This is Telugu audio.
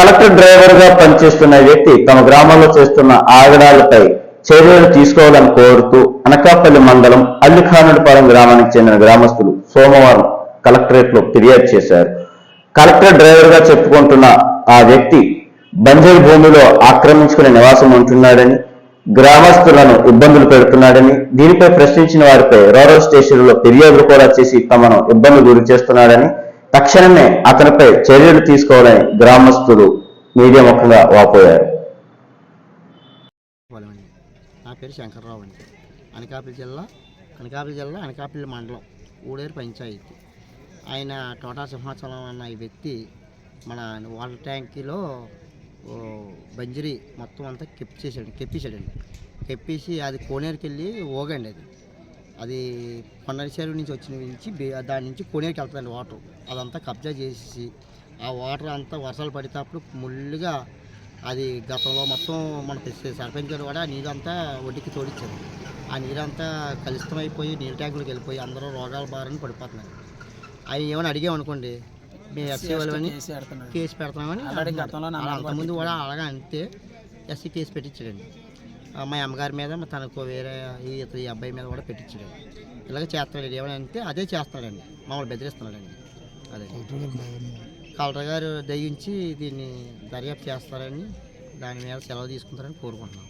కలెక్టర్ డ్రైవర్గా పనిచేస్తున్న వ్యక్తి తమ గ్రామంలో చేస్తున్న ఆగడాలపై చర్యలు తీసుకోవాలని కోరుతూ అనకాపల్లి మండలం అల్లిఖానుడిపాలెం గ్రామానికి చెందిన గ్రామస్తులు సోమవారం కలెక్టరేట్లో ఫిర్యాదు చేశారు. కలెక్టర్ డ్రైవర్గా చెప్పుకుంటున్న ఆ వ్యక్తి బంజరు భూమిలో ఆక్రమించుకునే నివాసం ఉంటున్నాడని గ్రామస్తులను ఇబ్బందులు పెడుతున్నాడని దీనిపై ప్రశ్నించిన వారిపై రూరల్ స్టేషన్లో ఫిర్యాదులు కూడా చేసి తమను ఇబ్బందులు గురి చేస్తున్నాడని తక్షణమే అతనిపై చర్యలు తీసుకోవాలని గ్రామస్తులు మీడియా ముఖంగా వాపోయారు. నా పేరు శంకర్రావు అండి. అనకాపల్లి జిల్లా అనకాపల్లి జిల్లా అనకాపల్లి మండలం ఊడేరు పంచాయతీ. ఆయన టోటా సింహాచలం అన్న ఈ వ్యక్తి మన వాటర్ ట్యాంకీలో బంజరీ మొత్తం అంతా కెప్చేసాడు కెప్పేసాడండి కెప్పేసి అది కోనేరుకి వెళ్ళి ఓగండి అది. అది కొండరి చెరువు నుంచి వచ్చిన నుంచి దాని నుంచి కోనేరుకి వెళ్తుందండి వాటర్. అదంతా కబ్జా చేసి ఆ వాటర్ అంతా వర్షాలు పడితే అప్పుడు ముళ్ళుగా అది గతంలో మొత్తం మన తెచ్చే సర్పంచ్ గారు కూడా ఆ నీరంతా ఒడ్డుకి తోడిచ్చారు. ఆ నీరంతా కలుషితమైపోయి నీరు ట్యాంకులకు వెళ్ళిపోయి అందరూ రోగాల బారిన పడిపోతున్నారు. అవి ఏమైనా అడిగామనుకోండి మీ ఎస్సీ వాళ్ళని కేసు పెడతామని అంతకుముందు కూడా అలాగా అంతే ఎస్సీ కేసు పెట్టించాడండి. మా అమ్మగారి మీద తనకు వేరే ఈ ఈ అబ్బాయి మీద కూడా పెట్టించాడు. ఇలాగ చేస్తాడు. ఏమైనా అంటే అదే చేస్తాడండి. మామూలు బెదిరిస్తున్నాడండి. అదే. కలెక్టర్ గారు దయించి దీన్ని దర్యాప్తు చేస్తారని దాని మీద సెలవు తీసుకుంటారని కోరుకుంటున్నాం.